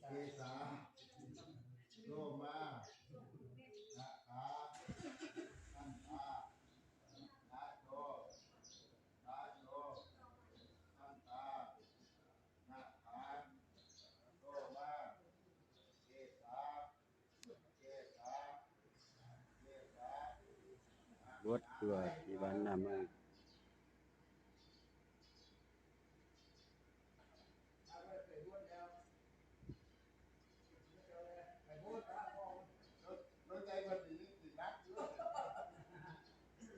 เกสาโลมานะคาตันตานาโตนาโตตันตานาคาโลมาเกสาเกสาเกสาบดตัวที่บ้านนาเมือง รถใจวันนี้ติดนักอยู่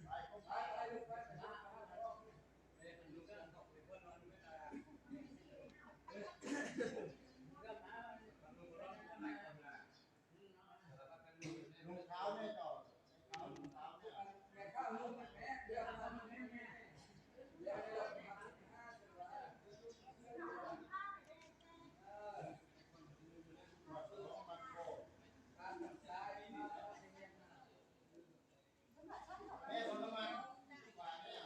ไปก็ไปไปไปไป ลุงเท้าเนี่ยต่อเท้าลุงเท้าเนี่ยมาซื้อของมันโคแม่คนละมันกว่าเนี่ย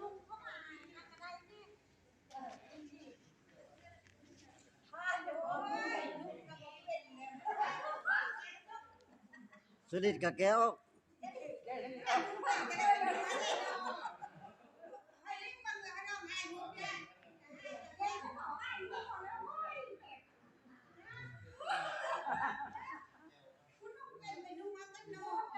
ลุงเข้ามาอะไรนี่ข้าเดี๋ยวโอ้ยลุงกับผมเป็นไง สนิทกับแก้วไอ้ลิงมันจะน้องให้ลุงเนี่ยเฮ้ยเขาบอกให้ลุงก่อนแล้วเฮ้ยคุณต้องเป็นไปดูมากันโน่เ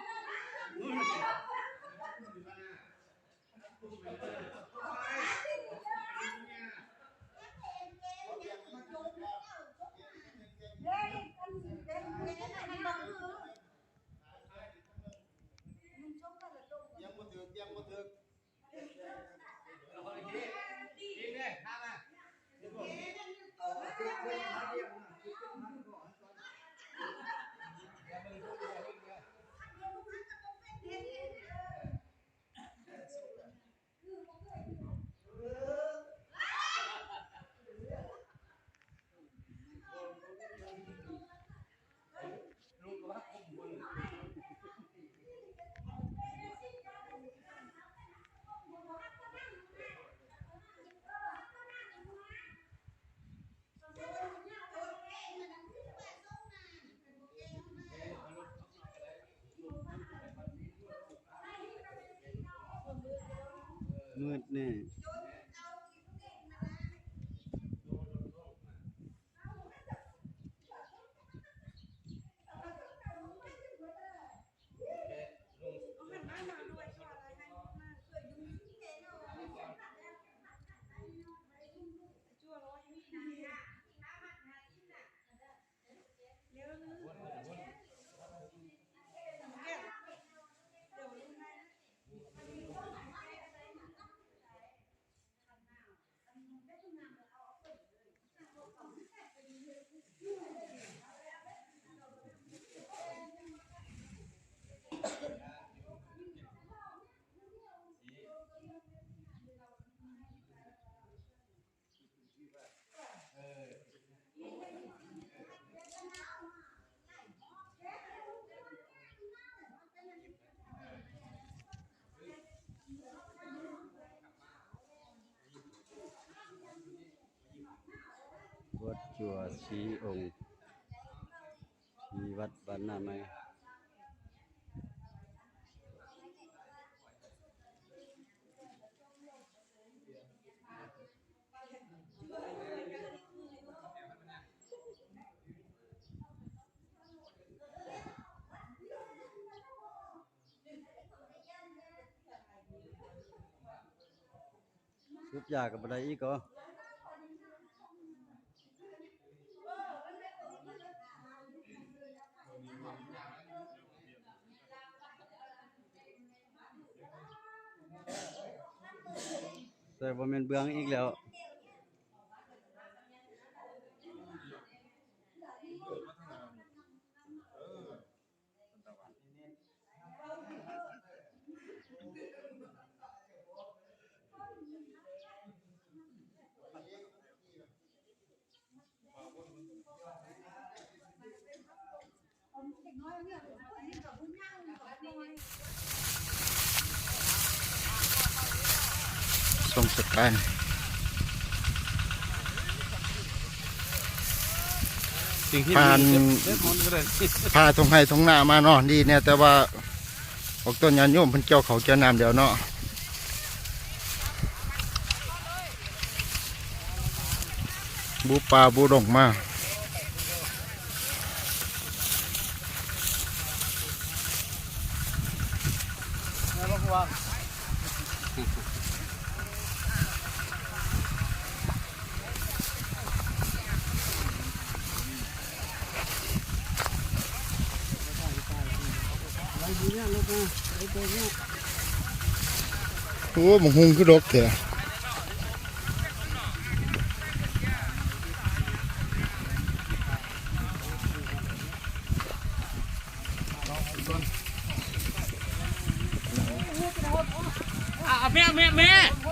ฮ้ยอันนี้เป็นเป็นอันนี้มันคือลุงชอบกันละลุง ยังบ่ถึกยังบ่ถึก มืด แน่บดจัวสีองค์ที่วัดบ้านนาเมืองสุดยากับอะไรอีกก็ แต่บ่แม่นเบืองอีกแล้วเทรง สการผ่านพาทงให้ทงหน้ามาเนาะดีเนี่ยแต่ว่าออกต้นยานโยมเพิ่นเกี่ยวเขาวเกี่ยวน้ำเดี๋ยวเนาะบูปลาบูดงมา โอ้หมงหุงคือดกเถอะ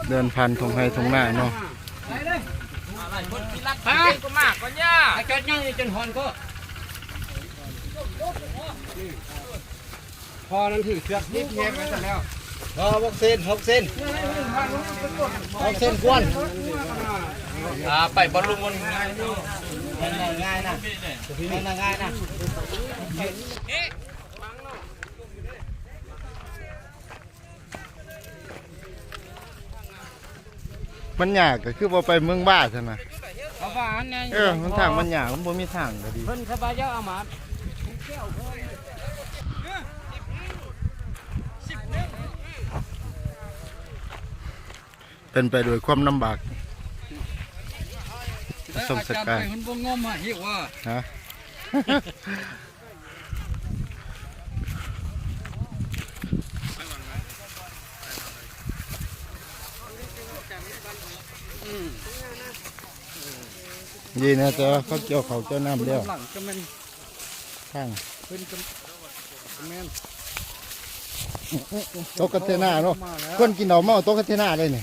เดินพันทงไฮทงหน้าเนาะฮะก็มากก็ย่าไอ้จอดย่างจนหอนก็พ อนั้นถือเชือกนิดเพียงไปซะแล้วพอหกเซนหกเซนหกเซนกวนอ่าไปบอลลูนมันง่ายนี่ง่ายนะง่ายนะมันยากก็คือบ่ไปเมืองบ้าใช่ไหมเพราะว่าอันนี้เออมันทางมันยากมันบ่มีทางก็ดีเพิ่นสบายเจ้าอามาต เป็นไปโดวยความลำบากสมสการมันบ่งมอะหิวว่าฮะ ดีนะแต่ว่าเขาเกี่ยวเขาวเกี่ยวน้ำแล้วหลังก็มันข้างเพิ่นก็แม่นโต๊ะกระเทน่าเนาะคนกินเหล้าเมาโต๊ะกระเทน่าเลยนี่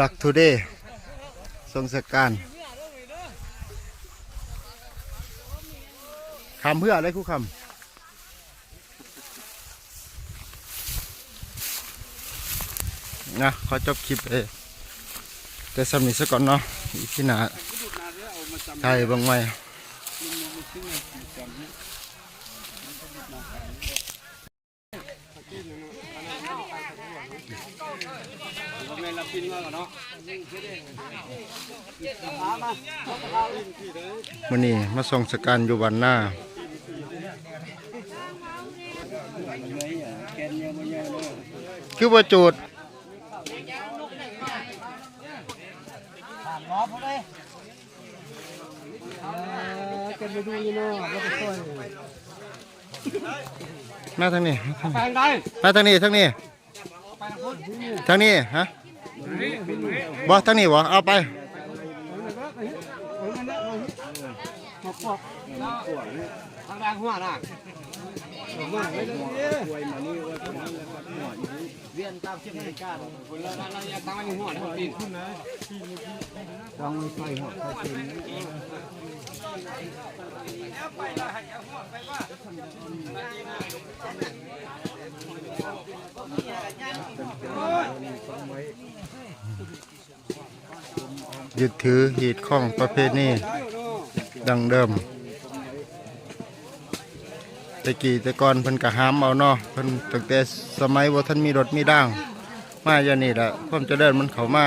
รักทุเดทรงสการคำเพื่ออะไรครู่คำนะขอจบคลิปเอแต่สำนีซะก่อนเนาะอีกที่หนาไทยบางไว้ แม่นเรากินมาก่อนเนาะ มื่อนี้มาส่งสการอยู่วันหน้าคือว่าจูดกันไปดูนี่เนาะแล้วก็ช่วยมาทางนี้ไปได้มาทางนี้ทางนี้ทางนี้ฮะบ่ทางนี้บ่เอาไป ทางด้านหัวน่ะเวียนตามเชือกนาฬิกาคนละเราอยากทางหัวนะปีนขึ้นนะต้องไฟหัวไฟปีนยึดถือหีดข้องประเภทนี้ ดังเดิมตะกี้แต่ก่อนเพิ่นกะหามเอาเนาะเพิ่นตั้งแต่สมัยว่าท่านมีรถมีด่าง มาอย่างนี้แหละพิ่มจะเดินมันเข้ามา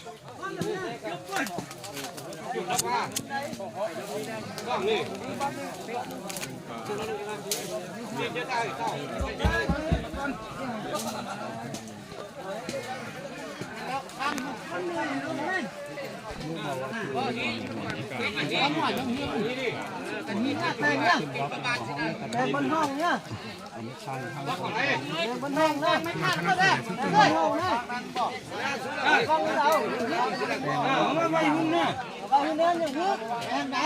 หัวว่าหยุด แล้วว่าก็นี่นี่จะได้เข้าแต่บนห้องเนี่ยล็อกอะไรบนห้องเนี่ยไม่ขาดก็ได้บนห้องเนี่ยกล้องเราไม่ไม่หุ่นเนี่ยเราหุ่นเนี่ยอย่างนี้แอนไหน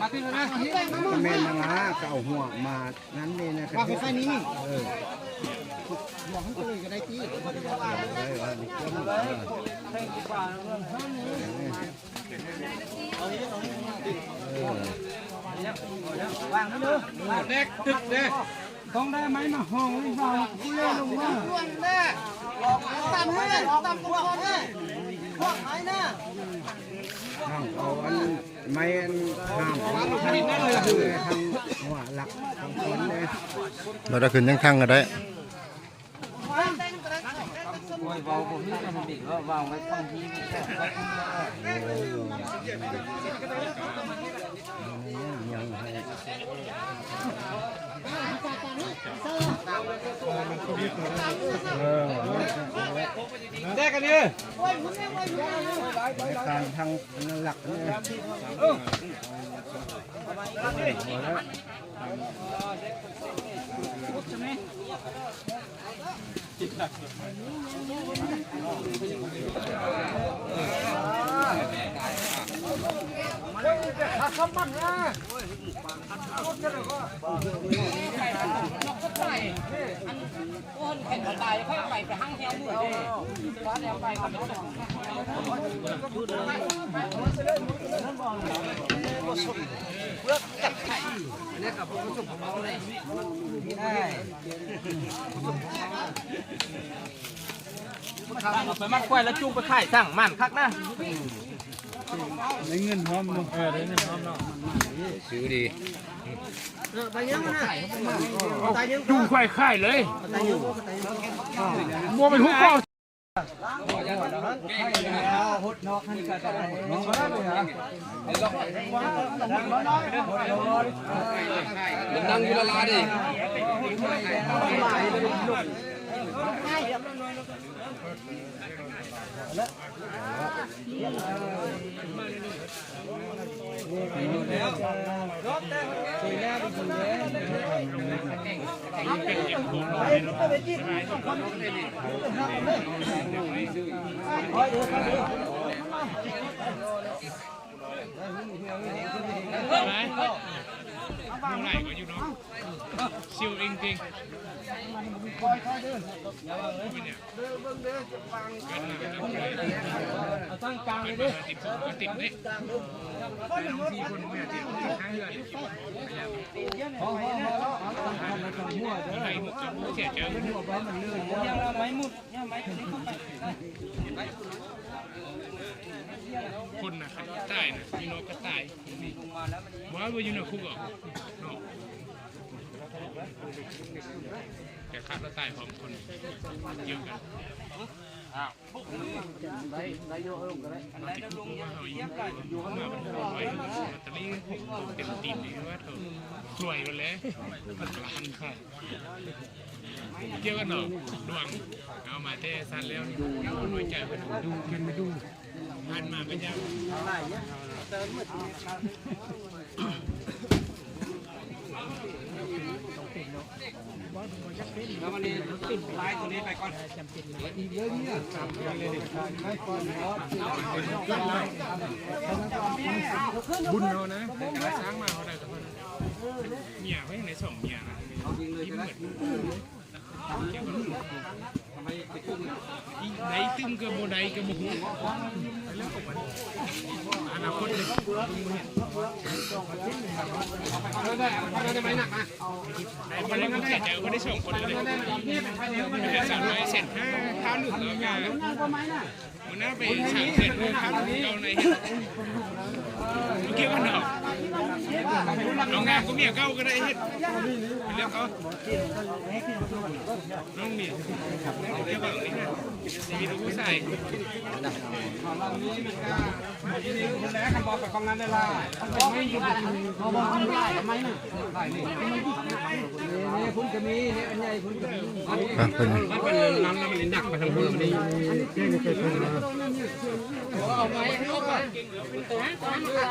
มาที่นะแม่นนะเก่าหัวมานั้นเลยนะครับว่าแค่นี้เออบอกให้ตัวเองก็ได้ที่วางนั่นเลยเด็กตึกเด็กต้องได้ไหมมาห้องหรือเปล่าเล่นลงมาลวงแน่ลองตามให้ลองตามตัวให้พวกไหนน่ะห้ามเอาอันไม่อันห้ามทางทางทางหัวหลักทางคนเลยเราได้ขึ้นยังทั้งก็ได้ เบาผมนี่ทำดีก็วางไว้ข้างที่ แยกกันนี่ทางทางหลักนี่คนแข่งตายค่อยไปไปห้างแถวมือเลยว่าแล้วไปก็ไม่ต้อง เอาไปมัดกล้วยแล้วจูงไปขายสั่งมันคักนะ ได้เงินพร้อมเนาะซื้อดีไปยังมันน่ะตายยังดูควายค่เลยตายยังมัวเป็นหุบเป้าหดนอกให้กันได้น้องได้เลยฮะมันนั่ งอยู่ละลาดิตั้งกลางเลยดิติดเลยพอพอพอแล้วเอาทำมาทำหัวเด้อไอ้หมกจะรู้เสียเจอหัวบ้ามันเลื่อนยังไม้มุดยังไม้ถึงเข้าไปคนนะเขาตายนะมีนกก็ตายว่าว่าอยู่ในคุกเหรอเนาะ แต่ขาดแล้วตายพร้อมคนเกี่ยวกันติดคุกว่าเขาอยู่มาบรรทุกไว้ตอนนี้ผมเต็มตีนเลยว่าเธอสวยไปเลยมันกลานค่ะเกี่ยวกันเนาะดวงเอามาเทสันแล้วดูน้อยใจเพื่อนดูกันไม่ดูผ่านมาเป็นยัง แล้ววันนี้ติดลายตัวนี้ไปก่อนบุญเขานะแต่ว่าสร้างมาเขาได้กับคนเมียเขาอย่างในสองเมียนะเอายิงเหมือน ด้เกี่ยวกับไมไดตึ้งกับโบใดกับโบหูองของมันาคตเลยเอาได้เอาได้ไหมหนักนะไอ้บริษัทเสียใจเขาได้สองคนเลยสามร้อยเสร็จห้าข้าวหนึ่งแล้วไงมันน่าไปสามเสร็จข้าวหนึ่งเอาใน เกี่ยวกันเนาะเอางานก็เมียเก้าก็ได้เฮ็ดเรียกเขาน้องเมียเรียกว่าอะไรนะมีลูกผู้ชายนี่พุ่นก็มีนี่อันใหญ่พุ่นก็มีอะเพิ่นมันเป็นน้ำแล้วมันหนักไปทางเมือง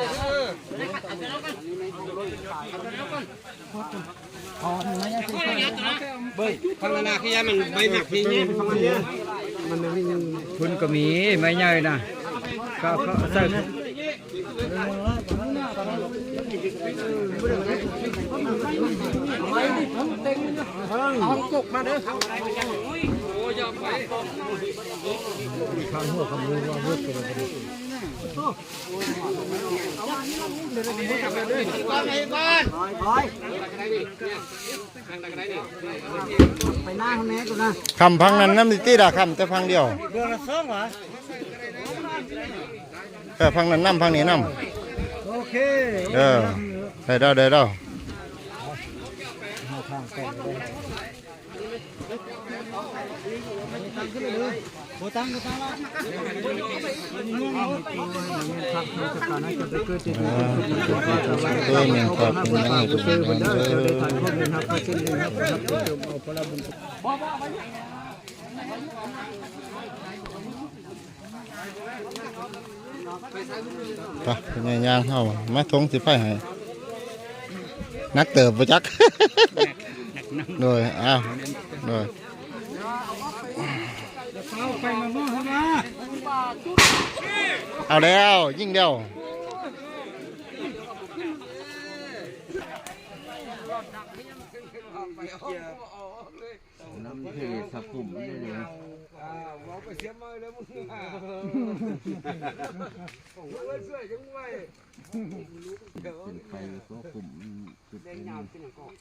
นี่พังนาขี้ยามันใบหมักทีนี่มันพุ่นก็มีไม้ใหญ่นะก็ก็ใส่เอากกมาเด้อไปหน้าห้องแม่กูนะคำพังนั้นน้ำติดาคำแต่พังเดียวเดือนละสองเหรอเออพังนั้นน้ำพังนี้น้ำโอเคำเออได้แล้วได้แล้วโบตังโบตังละตัวหนึ่งครับเป็นยัง ไงก็เป็นวันเด้อไปเป็นยังย่างเข้ามาทงสิไปให้นักเติบประจักโดยอ้าวโดย เอาแล้ว ยิ่งเดียวน้ำเทสะปุ่มนี่เลยเอาไปเสียมือเลยมึงอะโอ้ยช่วยจังไว้เป็นไฟก็ปุ่มจุดนี้ยาวเป็นอย่างก่อน